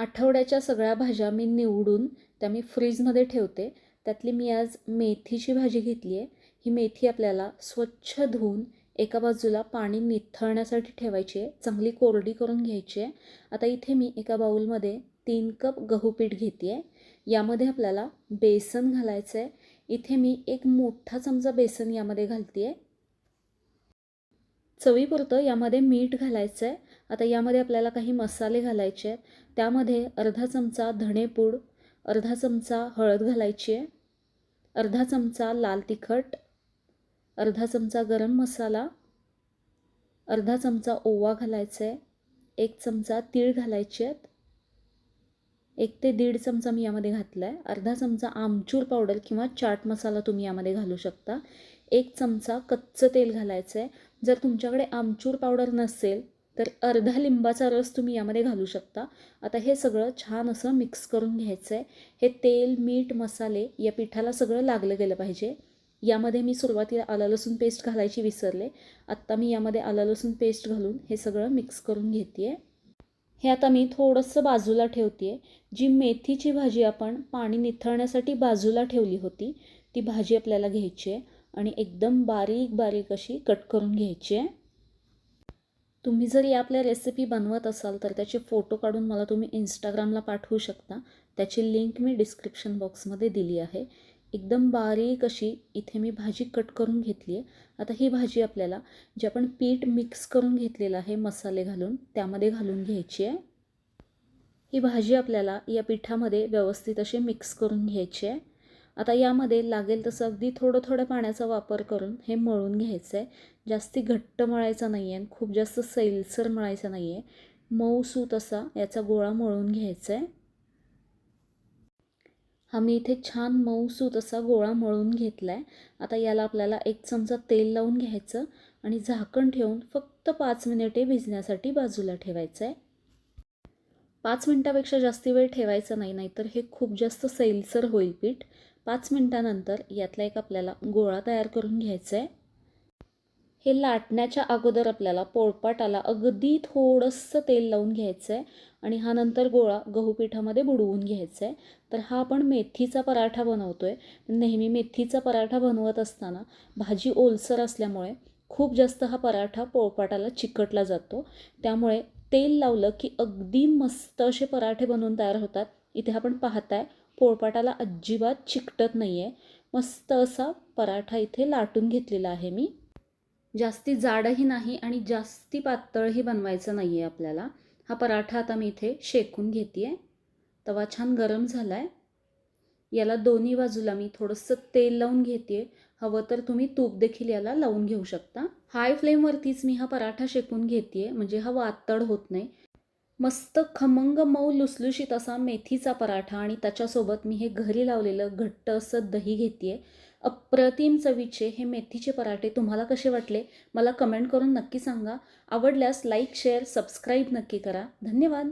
आठवड्याच्या सगळ्या भाज्या मी निवडून त्या मी फ्रीजमध्ये ठेवते. त्यातली मी आज मेथीची भाजी घेतली आहे. ही मेथी आपल्याला स्वच्छ धुवून एका बाजूला पाणी निथळण्यासाठी ठेवायची आहे. चांगली कोरडी करून घ्यायची आहे. आता इथे मी एका बाऊलमध्ये तीन कप गहू पीठ घेते आहे. यामध्ये आपल्याला बेसन घालायचं आहे. इथे मी एक मोठा चमचा बेसन यामध्ये घालते आहे. चवीपुरतं यामध्ये मीठ घालायचं आहे. आता यामध्ये आपल्याला काही मसाले घालायचे आहेत. त्यामध्ये अर्धा चमचा धणेपूड अर्धा चमचा हळद घालायची आहे अर्धा चमचा लाल तिखट अर्धा चमचा गरम मसाला अर्धा चमचा ओवा घालायचा आहे एक चमचा तीळ घालायचे आहेत. एक ते दीड चमचा मी यामध्ये घातला आहे. अर्धा चमचा आमचूर पावडर किंवा चाट मसाला तुम्ही यामध्ये घालू शकता. एक चमचा कच्चं तेल घालायचं आहे. जर तुमच्याकडे आमचूर पावडर नसेल तर अर्धा लिंबाचा रस तुम्ही यामध्ये घालू शकता. आता हे सगळं छान असं मिक्स करून घ्यायचं आहे हे तेल मीठ मसाले या पिठाला सगळं लागलं गेलं पाहिजे. यामध्ये मी सुरुवातीला आला लसूण पेस्ट घालायची विसरले. आत्ता मी यामध्ये आला लसूण पेस्ट घालून हे सगळं मिक्स करून घेते आहे हे आता मी थोडंसं बाजूला ठेवते आहे जी मेथीची भाजी आपण पाणी निथळण्यासाठी बाजूला ठेवली होती ती भाजी आपल्याला घ्यायची आहे. आणि एकदम बारीक बारीक अशी कट करून घ्यायची आहे. तुम्ही जर या आपल्या रेसिपी बनवत असाल तर त्याचे फोटो काढून मला तुम्ही इंस्टाग्रामला पाठवू शकता. त्याची लिंक मी डिस्क्रिप्शन बॉक्समध्ये दिली आहे. एकदम बारीक अशी इथे मी भाजी कट करून घेतली आहे. आता ही भाजी आपल्याला जे आपण पीठ मिक्स करून घेतलेलं आहे मसाले घालून त्यामध्ये घालून घ्यायची आहे. ही भाजी आपल्याला या पिठामध्ये व्यवस्थित अशी मिक्स करून घ्यायची आहे. आता यामध्ये लागेल तसं अगदी थोडं थोडं पाण्याचा वापर करून हे मळून घ्यायचं आहे जास्ती घट्ट मळायचं नाही आहे खूप जास्त सैलसर मळायचं नाही आहे मऊ सूत असा याचा गोळा मळून घ्यायचा आहे हा मी इथे छान मऊ सूत असा गोळा मळून घेतला आहे आता याला आपल्याला एक चमचा तेल लावून घ्यायचं आणि झाकण ठेवून फक्त पाच मिनिटे भिजण्यासाठी बाजूला ठेवायचं आहे पाच मिनटापेक्षा जास्ती वेळ ठेवायचं नाही नाहीतर हे खूप जास्त सैलसर होईल पीठ. पाच मिनटानंतर यातला एक आपल्याला गोळा तयार करून घ्यायचा आहे हे लाटण्याच्या अगोदर आपल्याला पोळपाटाला अगदी थोडंसं तेल लावून घ्यायचं आहे आणि हा नंतर गोळा गहू पिठामध्ये बुडवून घ्यायचा आहे तर हा आपण मेथीचा पराठा बनवतो आहे नेहमी मेथीचा पराठा बनवत असताना भाजी ओलसर असल्यामुळे खूप जास्त हा पराठा पोळपाटाला चिकटला जातो. त्यामुळे तेल लावलं की अगदी मस्त असे पराठे बनवून तयार होतात. इथे आपण पाहताय पोळपाटाला अजिबात चिकटत नाही आहे मस्त असा पराठा इथे लाटून घेतलेला आहे मी. जास्ती जाडही नाही आणि जास्ती पातळही बनवायचं नाही आहे आपल्याला. हा पराठा आता मी इथे शेकून घेते आहे तवा छान गरम झाला आहे याला दोन्ही बाजूला मी थोडंसं तेल लावून घेते हवं तर तुम्ही तूप देखील याला लावून घेऊ शकता. हाय फ्लेमवरतीच मी हा पराठा शेकून घेते म्हणजे हा वातड होत नाही. मस्त खमंग मऊ लुसलुशीत असा मेथीचा पराठा आणि त्याच्यासोबत मी हे घरी लावलेलं घट्ट असं दही घेते अप्रतिम चवीचे हे मेथीचे पराठे तुम्हाला कसे वाटले मला कमेंट करून नक्की सांगा. आवडल्यास लाईक शेअर सबस्क्राईब नक्की करा. धन्यवाद.